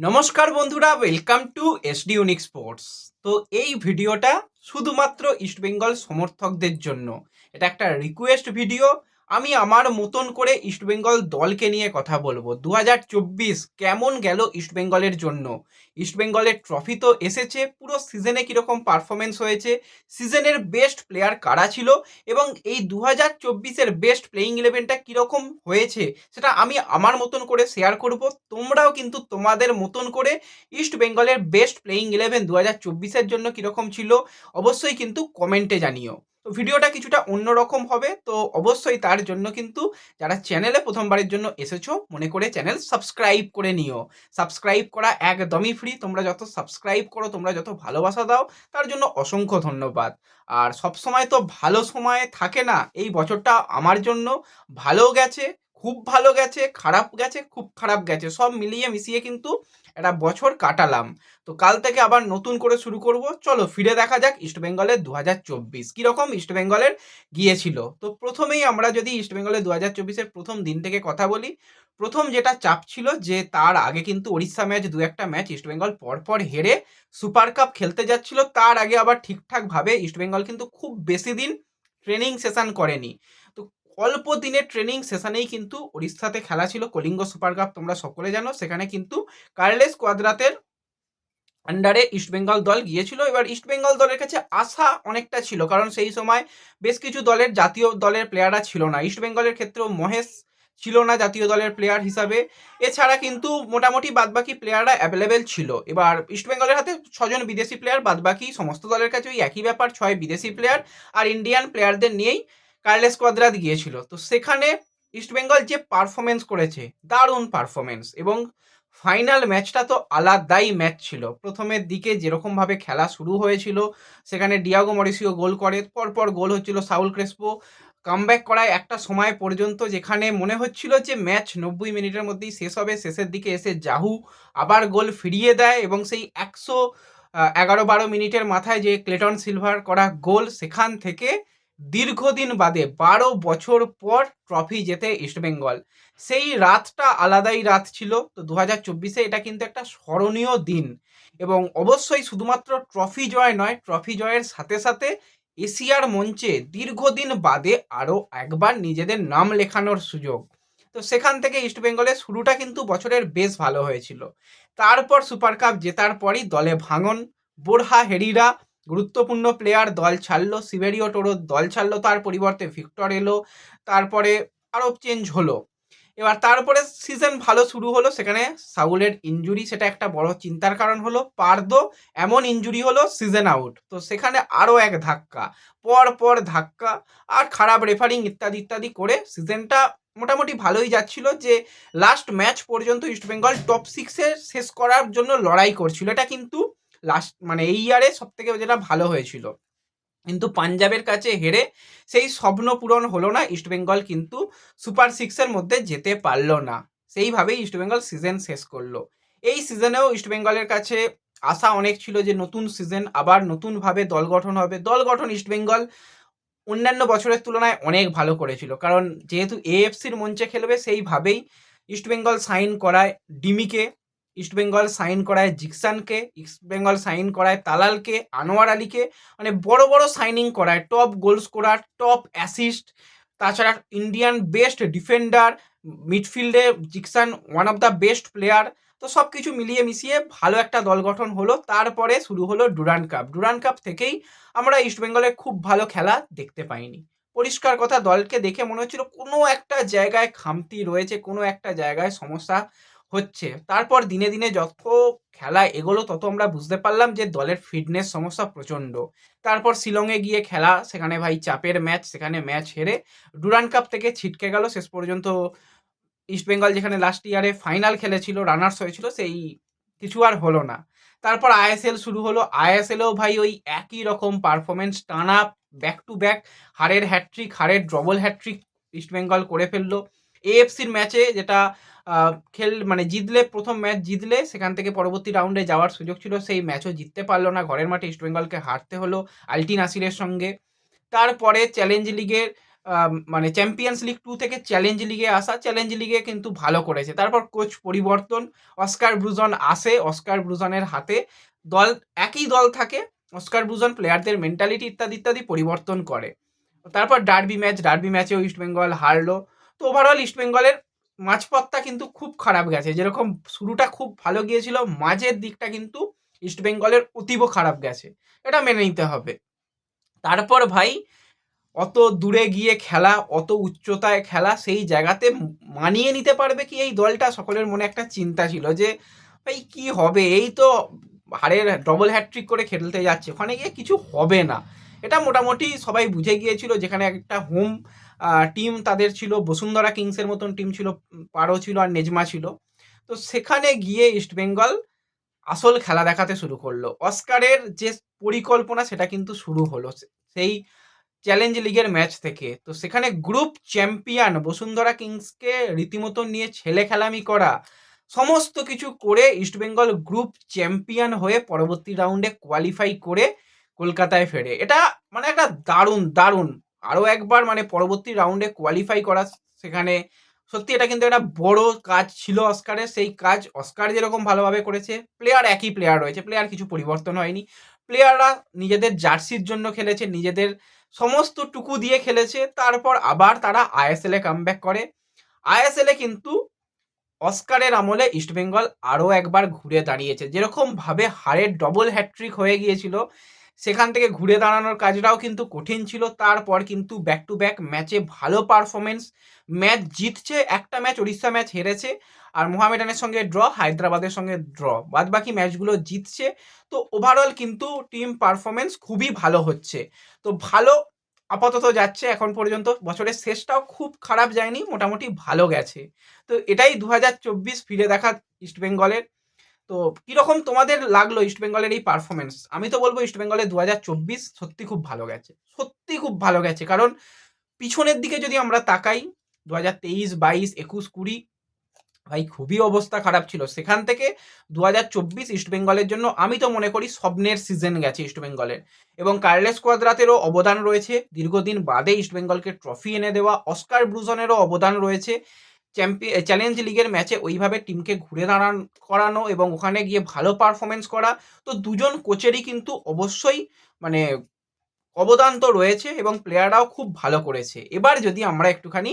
নমস্কার বন্ধুরা welcome to S D unique sports তো এই ভিডিওটা শুধুমাত্র ইস্টবেঙ্গল সমর্থকদের জন্য। এটা একটা রিকোয়েস্ট ভিডিও আমি আমার মতন করে ইস্টবেঙ্গল দলকে নিয়ে কথা বলব। দু হাজার চব্বিশ কেমন গেল ইস্টবেঙ্গলের জন্য? ইস্টবেঙ্গলের ট্রফি তো এসেছে, পুরো সিজনে কীরকম পারফরমেন্স হয়েছে? সিজনের বেস্ট প্লেয়ার কারা ছিল? এবং এই দু হাজার চব্বিশের বেস্ট প্লেয়িং ইলেভেনটা কীরকম হয়েছে? সেটা আমি আমার মতন করে শেয়ার করব। তোমরাও কিন্তু তোমাদের মতন করে ইস্ট বেঙ্গলের বেস্ট প্লেয়িং ইলেভেন দু হাজার চব্বিশের জন্য কীরকম ছিল, অবশ্যই কিন্তু কমেন্টে জানিও। তো ভিডিওটা কিছুটা অন্যরকম হবে। তো অবশ্যই তার জন্য কিন্তু যারা চ্যানেলে প্রথমবারের জন্য এসেছ, মনে করে চ্যানেল সাবস্ক্রাইব করে নিও। সাবস্ক্রাইব করা একদমই ফ্রি তোমরা যত সাবস্ক্রাইব করো, তোমরা যত ভালোবাসা দাও, তার জন্য অসংখ্য ধন্যবাদ। আর সব সময় তো ভালো সময় থাকে না। এই বছরটা আমার জন্য ভালো গেছে খুব ভালো গেছে, খারাপ গেছে, খুব খারাপ গেছে। সব মিলিয়ে মিশিয়ে কিন্তু একটা বছর কাটালাম। তো কাল থেকে আবার নতুন করে শুরু করব। চলো ফিরে দেখা যাক ইস্টবেঙ্গলের দু হাজার চব্বিশ। কীরকম ইস্টবেঙ্গলের গিয়েছিল? তো প্রথমেই আমরা যদি ইস্টবেঙ্গলের দু হাজার চব্বিশের প্রথম দিন থেকে কথা বলি, প্রথম যেটা চাপ ছিল যে তার আগে কিন্তু ওড়িশা ম্যাচ দু একটা ম্যাচ ইস্টবেঙ্গল পরপর হেরে সুপার কাপ খেলতে যাচ্ছিল। তার আগে আবার ঠিকঠাকভাবে ইস্টবেঙ্গল কিন্তু খুব বেশি দিন ট্রেনিং সেশন করেনি। অল্প দিনের ট্রেনিং সেশনেই কিন্তু উড়িষ্যাতে খেলা ছিল। কলিঙ্গ সুপার কাপ তোমরা সকলে জানো। সেখানে কিন্তু কার্লেস কোয়াদ্রাতের আন্ডারে ইস্টবেঙ্গল দল গিয়েছিল। এবার ইস্টবেঙ্গল দলের কাছে আশা অনেকটা ছিল, কারণ সেই সময় বেশ কিছু দলের জাতীয় দলের প্লেয়াররা ছিল না। ইস্টবেঙ্গলের ক্ষেত্রেও মহেশ ছিল না জাতীয় দলের প্লেয়ার হিসাবে। এছাড়া কিন্তু মোটামুটি বাদবাকি প্লেয়াররা অ্যাভেলেবেল ছিল। এবার ইস্টবেঙ্গলের হাতে ছজন বিদেশি প্লেয়ার বাদবাকি সমস্ত দলের কাছে ওই একই ব্যাপার, ছয় বিদেশি প্লেয়ার আর ইন্ডিয়ান প্লেয়ারদের নিয়েই কার্লেস কোয়াদ্রাত গিয়েছিল। তো সেখানে ইস্টবেঙ্গল যে পারফরমেন্স করেছে, দারুণ পারফরমেন্স এবং ফাইনাল ম্যাচটা তো আলাদাই ম্যাচ ছিল। প্রথমের দিকে যেরকমভাবে খেলা শুরু হয়েছিল, সেখানে ডিয়াগো মরিসিও গোল করে, পরপর গোল হচ্ছিল সাউল ক্রেসপো কামব্যাক করায় একটা সময় পর্যন্ত যেখানে মনে হচ্ছিল যে ম্যাচ নব্বই মিনিটের মধ্যেই শেষ হবে, শেষের দিকে এসে জাহু আবার গোল ফিরিয়ে দেয় এবং সেই একশো এগারো বারো মিনিটের মাথায় যে ক্লেটন সিলভার করা গোল, সেখান থেকে দীর্ঘদিন বাদে বারো বছর পর ট্রফি জেতে ইস্টবেঙ্গল সেই রাতটা আলাদাই রাত ছিল, তো দু হাজার চব্বিশে এটা কিন্তু একটা স্মরণীয় দিন। এবং অবশ্যই শুধুমাত্র ট্রফি জয় নয় ট্রফি জয়ের সাথে সাথে এশিয়ার মঞ্চে দীর্ঘদিন বাদে আরও একবার নিজেদের নাম লেখানোর সুযোগ। তো সেখান থেকে ইস্টবেঙ্গলের শুরুটা কিন্তু বছরের বেশ ভালো হয়েছিল। তারপর সুপার কাপ জেতার পরই দলে ভাঙন, বোরহা হেরিরা গুরুত্বপূর্ণ প্লেয়ার দল ছাড়লো সিবেরিও টোরো দল ছাড়লো, তার পরিবর্তে ভিক্টর এলো, তারপরে আরও চেঞ্জ হলো। এবার তারপরে সিজন ভালো শুরু হলো, সেখানে সাউলের ইঞ্জুরি সেটা একটা বড় চিন্তার কারণ হলো, পার্দো এমন ইঞ্জুরি হলো সিজন আউট তো সেখানে আরও এক ধাক্কা, পর পর ধাক্কা, আর খারাপ রেফারিং ইত্যাদি ইত্যাদি করে সিজনটা মোটামুটি ভালোই যাচ্ছিল যে লাস্ট ম্যাচ পর্যন্ত ইস্টবেঙ্গল টপ সিক্সে শেষ করার জন্য লড়াই করছিল। এটা কিন্তু লাস্ট মানে এই ইয়ারে সব থেকে যেটা ভালো হয়েছিল। কিন্তু পাঞ্জাবের কাছে হেরে সেই স্বপ্ন পূরণ হলো না ইস্টবেঙ্গল কিন্তু সুপার সিক্সের মধ্যে যেতে পারল না। সেইভাবেই ইস্টবেঙ্গল সিজন শেষ করল। এই সিজনেও ইস্টবেঙ্গলের কাছে আশা অনেক ছিল যে নতুন সিজন আবার নতুনভাবে দল গঠন হবে। দল গঠন ইস্টবেঙ্গল অন্যান্য বছরের তুলনায় অনেক ভালো করেছিল। কারণ যেহেতু এএফসির মঞ্চে খেলবে, সেইভাবেই ইস্টবেঙ্গল সাইন করায় ডিমিকে। ইস্টবেঙ্গল সাইন করায় জিকসানকে ইস্টবেঙ্গল সাইন করায় তালালকে, আনোয়ার আলীকে মানে বড় বড় সাইনিং করায়। Top goal scorer, top assist, তাছাড়া Indian best defender, মিডফিল্ডে Jeakson one of the best player তো সব কিছু মিলিয়ে মিশিয়ে ভালো একটা দল গঠন হলো। তারপরে শুরু হলো ডুরান কাপ। ডুরান কাপ থেকেই আমরা ইস্টবেঙ্গলের খুব ভালো খেলা দেখতে পাইনি। পরিষ্কার কথা, দলকে দেখে মনে হচ্ছিল কোনো একটা জায়গায় খামতি রয়েছে, কোনো একটা জায়গায় সমস্যা হচ্ছে। তারপর দিনে দিনে যত খেলা এগোলো, তত আমরা বুঝতে পারলাম যে দলের ফিটনেস সমস্যা প্রচণ্ড। তারপর শিলংয়ে গিয়ে খেলা, সেখানে ভাই চাপের ম্যাচ সেখানে ম্যাচ হেরে ডুরান কাপ থেকে ছিটকে গেল। শেষ পর্যন্ত ইস্টবেঙ্গল যেখানে লাস্ট ইয়ারে ফাইনাল খেলেছিল রানার্স হয়েছিল, সেই কিছু আর হলো না। তারপর আইএসএল শুরু হলো। আইএসএলেও ভাই ওই একই রকম পারফরমেন্স টানা ব্যাক টু ব্যাক হারের হ্যাট্রিক হারের ডবল হ্যাট্রিক ইস্টবেঙ্গল করে ফেলল। এএফসির ম্যাচে যেটা খেল মানে জিতলে, প্রথম ম্যাচ জিতলে সেখান থেকে পরবর্তী রাউন্ডে যাওয়ার সুযোগ ছিল। সেই ম্যাচও জিততে পারল না। ঘরের মাঠে ইস্টবেঙ্গলকে হারতে হলো আলটি নাসিরের সঙ্গে। তারপরে চ্যালেঞ্জ লিগের মানে চ্যাম্পিয়ন্স লিগ টু থেকে চ্যালেঞ্জ লিগে আসা। চ্যালেঞ্জ লিগে কিন্তু ভালো করেছে। তারপর কোচ পরিবর্তন অস্কার ব্রুজন আসে অস্কার ব্রুজনের হাতে। দল, একই দল থাকে অস্কার ব্রুজন প্লেয়ারদের মেন্টালিটি ইত্যাদি ইত্যাদি পরিবর্তন করে। তারপর ডার্বি ম্যাচ ডার্বি ম্যাচেও ইস্টবেঙ্গল হারলো। তো ওভারঅল ইস্টবেঙ্গলের মাঝপথটা কিন্তু খুব খারাপ গেছে। যেরকম শুরুটা খুব ভালো গিয়েছিল, মাঝের দিকটা কিন্তু ইস্টবেঙ্গলের অতীব খারাপ গেছে। এটা মেনে নিতে হবে। তারপর ভাই, অত দূরে গিয়ে খেলা, অত উচ্চতায় খেলা, সেই জায়গাতে মানিয়ে নিতে পারবে কি এই দলটা? সকলের মনে একটা চিন্তা ছিল যে, ভাই, কি হবে? এই তো হারের ডবল হ্যাট্রিক করে খেলতে যাচ্ছে। ওখানে গিয়ে কিছু হবে না। এটা মোটামুটি সবাই বুঝে গিয়েছিল, যেখানে একটা হোম টিম তাদের ছিল, বসুন্ধরা কিংসের মতন টিম ছিল পারো ছিল আর নেজমা ছিল। তো সেখানে গিয়ে ইস্টবেঙ্গল আসল খেলা দেখাতে শুরু করল। অস্কারের যে পরিকল্পনা, সেটা কিন্তু শুরু হলো। সেই চ্যালেঞ্জ লিগের ম্যাচ থেকে। তো সেখানে গ্রুপ চ্যাম্পিয়ন বসুন্ধরা কিংসকে রীতিমতো নিয়ে ছেলে খেলামি করা, সমস্ত কিছু করে ইস্টবেঙ্গল গ্রুপ চ্যাম্পিয়ন হয়ে পরবর্তী রাউন্ডে কোয়ালিফাই করে কলকাতায় ফেরে। এটা মানে একটা দারুণ দারুণ আরও একবার মানে পরবর্তী রাউন্ডে কোয়ালিফাই করা সেখানে। সত্যি এটা কিন্তু একটা বড় কাজ ছিল অস্কারের। সেই কাজ অস্কার যেরকম ভালোভাবে করেছে প্লেয়ার একই প্লেয়ার রয়েছে প্লেয়ার কিছু পরিবর্তন হয়নি। প্লেয়াররা নিজেদের জার্সির জন্য খেলেছে, নিজেদের সমস্ত টুকু দিয়ে খেলেছে, তারপর আবার তারা আইএসএলে কামব্যাক করে। আইএসএলে কিন্তু অস্কারের আমলে ইস্টবেঙ্গল আরও একবার ঘুরে দাঁড়িয়েছে। যেরকমভাবে হারের ডবল হ্যাট্রিক হয়ে গিয়েছিল সেখান থেকে ঘুরে দাঁড়ানোর কাজটাও কিন্তু কঠিন ছিল। তারপর কিন্তু ব্যাক টু ব্যাক ম্যাচে ভালো পারফরমেন্স ম্যাচ জিতছে, একটা ম্যাচ উড়িষ্যা ম্যাচ হেরেছে আর মোহামেডানের সঙ্গে ড্র হায়দ্রাবাদের সঙ্গে ড্র বাদ বাকি ম্যাচগুলো জিতছে। তো ওভারঅল কিন্তু টিম পারফরমেন্স খুবই ভালো হচ্ছে। তো ভালো আপাতত যাচ্ছে এখন পর্যন্ত। বছরের শেষটাও খুব খারাপ যায়নি, মোটামুটি ভালো গেছে। তো এটাই দু হাজার চব্বিশ ফিরে দেখা ইস্টবেঙ্গলের তো কীরকম তোমাদের লাগল ইস্টবেঙ্গলের এই পারফরমেন্স আমি তো বলব ইস্টবেঙ্গলের দু সত্যি খুব ভালো গেছে। সত্যি খুব ভালো গেছে, কারণ পিছনের দিকে যদি আমরা তাকাই দু হাজার তেইশ, বাইশ, একুশ, কুড়ি, ভাই খুবই অবস্থা খারাপ ছিল। সেখান থেকে দু হাজার চব্বিশ ইস্টবেঙ্গলের জন্য আমি তো মনে করি স্বপ্নের সিজন গেছে ইস্টবেঙ্গলের এবং কার্লেস কোয়াদ্রাতেরও অবদান রয়েছে। দীর্ঘদিন বাদে ইস্টবেঙ্গলকে ট্রফি এনে দেওয়া অস্কার ব্রুজনেরও অবদান রয়েছে। চ্যাম্পিয়ন চ্যালেঞ্জ লিগের ম্যাচে ওইভাবে টিমকে ঘুরে দাঁড়ান, করানো এবং ওখানে গিয়ে ভালো পারফরমেন্স করা, তো দুজন কোচেরই কিন্তু অবশ্যই মানে অবদান তো রয়েছে এবং প্লেয়াররাও খুব ভালো করেছে। এবার যদি আমরা একটুখানি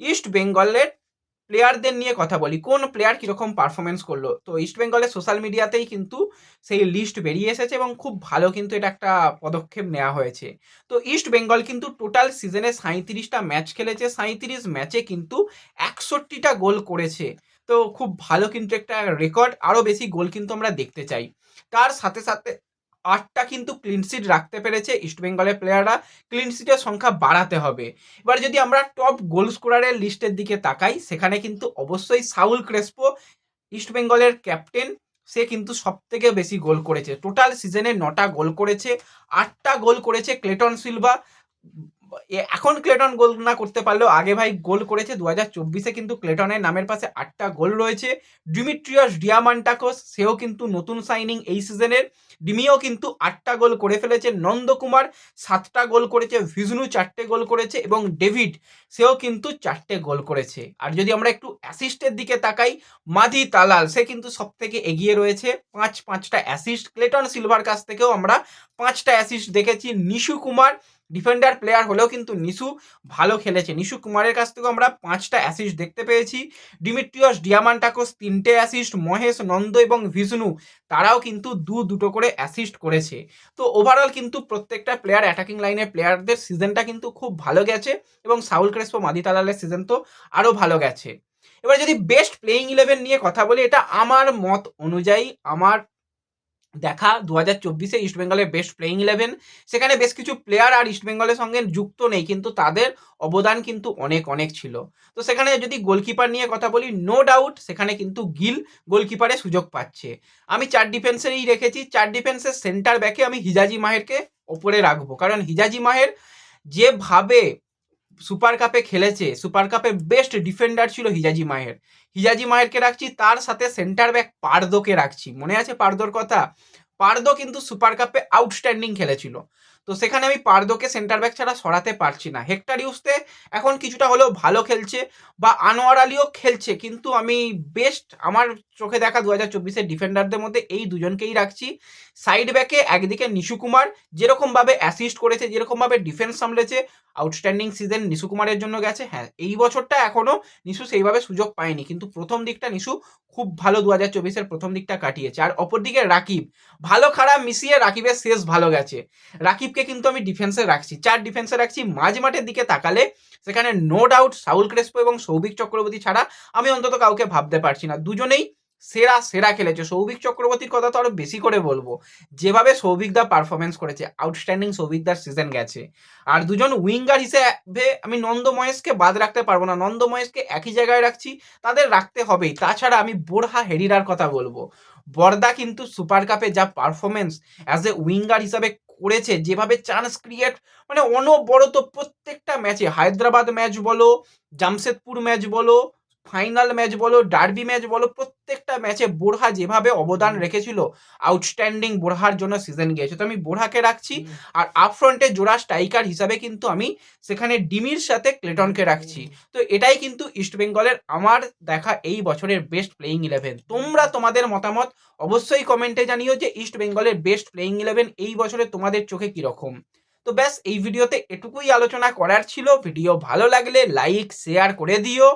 ইস্ট বেঙ্গলের প্লেয়ারদের নিয়ে কথা বলি। কোন প্লেয়ার কীরকম পারফরমেন্স করল? তো ইস্ট বেঙ্গলের সোশ্যাল মিডিয়াতেই কিন্তু সেই লিস্ট বেরিয়ে এসেছে এবং খুব ভালো কিন্তু এটা একটা পদক্ষেপ নেওয়া হয়েছে। তো ইস্ট বেঙ্গল কিন্তু টোটাল সিজনে সাঁত্রিশটা ম্যাচ খেলেছে। সাঁত্রিশ ম্যাচে কিন্তু একষট্টিটা গোল করেছে। তো খুব ভালো কিন্তু একটা রেকর্ড আরও বেশি গোল কিন্তু আমরা দেখতে চাই। তার সাথে সাথে আটটা কিন্তু ক্লিনশিট রাখতে পেরেছে ইস্টবেঙ্গলের প্লেয়াররা ক্লিনশিটের সংখ্যা বাড়াতে হবে। এবার যদি আমরা টপ গোল স্কোরারের লিস্টের দিকে তাকাই, সেখানে কিন্তু অবশ্যই সাউল ক্রেসপো ইস্টবেঙ্গলের ক্যাপ্টেন সে কিন্তু সব থেকে বেশি গোল করেছে। টোটাল সিজনে নটা গোল করেছে, আটটা গোল করেছে ক্লেটন সিলভা এখন ক্লেটন গোল না করতে পারলেও আগে ভাই গোল করেছে দু হাজার চব্বিশে, কিন্তু ক্লেটনের নামের পাশে আটটা গোল রয়েছে। ডিমিট্রিয়াস ডিয়ামান্টাকোস সেও কিন্তু নতুন সাইনিং এই সিজনের ডিমিও কিন্তু আটটা গোল করে ফেলেছে। নন্দকুমার সাতটা গোল করেছে। ভিজনু চারটে গোল করেছে এবং ডেভিড সেও কিন্তু চারটে গোল করেছে। আর যদি আমরা একটু অ্যাসিস্টের দিকে তাকাই, মাধি তালাল, সে কিন্তু সব থেকে এগিয়ে রয়েছে। পাঁচ, পাঁচটা অ্যাসিস্ট ক্লেটন সিলভার কাছ থেকেও আমরা পাঁচটা অ্যাসিস্ট দেখেছি। নিশু কুমার ডিফেন্ডার প্লেয়ার হলেও কিন্তু নিশু ভালো খেলেছে। নিশু কুমারের কাছ থেকেও আমরা পাঁচটা অ্যাসিস্ট দেখতে পেয়েছি। ডিমিট্রিয়স ডিয়ামান্টাকোস তিনটে অ্যাসিস্ট মহেশ নন্দ এবং ভিষ্ণু তারাও কিন্তু দু দুটো করে অ্যাসিস্ট করেছে। তো ওভারঅল কিন্তু প্রত্যেকটা প্লেয়ার অ্যাটাকিং লাইনের প্লেয়ারদের সিজনটা কিন্তু খুব ভালো গেছে এবং সাউল ক্রেসপো মাদি তালালের সিজন তো আরও ভালো গেছে। এবার যদি বেস্ট প্লেয়িং ইলেভেন নিয়ে কথা বলি, এটা আমার মত অনুযায়ী, আমার দেখা দু হাজার চব্বিশে ইস্টবেঙ্গলের বেস্ট প্লেয়িং ইলেভেন সেখানে বেশ কিছু প্লেয়ার আর ইস্টবেঙ্গলের সঙ্গে যুক্ত নেই, কিন্তু তাদের অবদান কিন্তু অনেক অনেক ছিল। তো সেখানে যদি গোলকিপার নিয়ে কথা বলি নো ডাউট সেখানে কিন্তু গিল গোলকিপারে সুযোগ পাচ্ছে। আমি চার ডিফেন্সেরই রেখেছি, চার ডিফেন্সের সেন্টার ব্যাকে আমি হিজাজি মাহেরকে ওপরে রাখব। কারণ হিজাজি মাহের যেভাবে সুপার কাপে খেলেছে। সুপার কাপে বেস্ট ডিফেন্ডার ছিল হিজাজি মাহের হিজাজি মাহেরকে রাখছি, তার সাথে সেন্টার ব্যাক পার্দোকে রাখছি। মনে আছে পার্দোর কথা? পার্দো কিন্তু সুপার কাপে আউটস্ট্যান্ডিং খেলেছিল। তো সেখানে আমি পারদোকে সেন্টার ব্যাক ছাড়া সরাতে পারছি না। হেক্টর ইউসতে এখন কিছুটা হলেও ভালো খেলছে বা আনোয়ার আলীও খেলছে, কিন্তু আমি বেস্ট আমার চোখে দেখা দু হাজার চব্বিশের ডিফেন্ডারদের মধ্যে এই দুজনকেই রাখছি। সাইড ব্যাকে একদিকে নিশু কুমার, যেরকমভাবে অ্যাসিস্ট করেছে, যেরকমভাবে ডিফেন্স সামলেছে আউটস্ট্যান্ডিং সিজন নিশু কুমারের জন্য গেছে। হ্যাঁ এই বছরটা এখনও নিশু সেইভাবে সুযোগ পায়নি। কিন্তু প্রথম দিকটা নিশু খুব ভালো দু হাজার চব্বিশের প্রথম দিকটা কাটিয়েছে। আর অপরদিকে রাকিব, ভালো খারাপ মিশিয়ে রাকিবের শেষ ভালো গেছে। রাকিবকে কিন্তু আমি ডিফেন্সে রাখছি। চার ডিফেন্সে রাখছি। মাঝ মাঠের দিকে তাকালে সেখানে নো ডাউট সাউল ক্রেসপো এবং সৌভিক চক্রবর্তী ছাড়া আমি অন্তত কাউকে ভাবতে পারছি না। দুজনেই সেরা সেরা খেলেছে। সৌভিক চক্রবর্তীর কথা তো আরও বেশি করে বলব। যেভাবে সৌভিক দা পারফরমেন্স করেছে আউটস্ট্যান্ডিং সৌভিক দার সিজন গেছে। আর দুজন উইঙ্গার হিসেবে আমি নন্দ মহেশকে বাদ রাখতে পারব না। নন্দ মহেশকে একই জায়গায় রাখছি, তাদের রাখতে হবেই। তাছাড়া আমি বোরহা হেরিরার কথা বলব। বর্দা কিন্তু সুপার কাপে যা পারফরমেন্স অ্যাজ এ উইঙ্গার হিসাবে করেছে, যেভাবে চান্স ক্রিয়েট মানে অনবরত প্রত্যেকটা ম্যাচে হায়দ্রাবাদ ম্যাচ বলো, জামশেদপুর ম্যাচ বলো ফাইনাল ম্যাচ বলো ডার্বি ম্যাচ বলো প্রত্যেকটা ম্যাচে বোরহা যেভাবে অবদান রেখেছিল আউটস্ট্যান্ডিং বোরহার জন্য সিজন গিয়েছে। তো আমি বোরহাকে রাখছি আর আপফ্রন্টে জোড়া স্ট্রাইকার হিসাবে কিন্তু আমি সেখানে ডিমির সাথে ক্লেটনকে রাখছি। তো এটাই কিন্তু ইস্টবেঙ্গলের আমার দেখা এই বছরের বেস্ট প্লেইং ইলেভেন তোমরা তোমাদের মতামত অবশ্যই কমেন্টে জানিও যে ইস্ট বেঙ্গলের বেস্ট প্লেইং ইলেভেন এই বছরে তোমাদের চোখে কীরকম। তো ব্যাস এই ভিডিওতে এটুকুই আলোচনা করার ছিল। ভিডিও ভালো লাগলে লাইক শেয়ার করে দিও।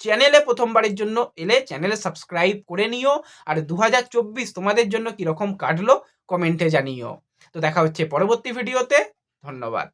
চ্যানেলে প্রথমবারের জন্য এলে চ্যানেলে সাবস্ক্রাইব করে নিও। আর দু হাজার চব্বিশ তোমাদের জন্য কীরকম কাটলো কমেন্টে জানিও। তো দেখা হচ্ছে পরবর্তী ভিডিওতে ধন্যবাদ।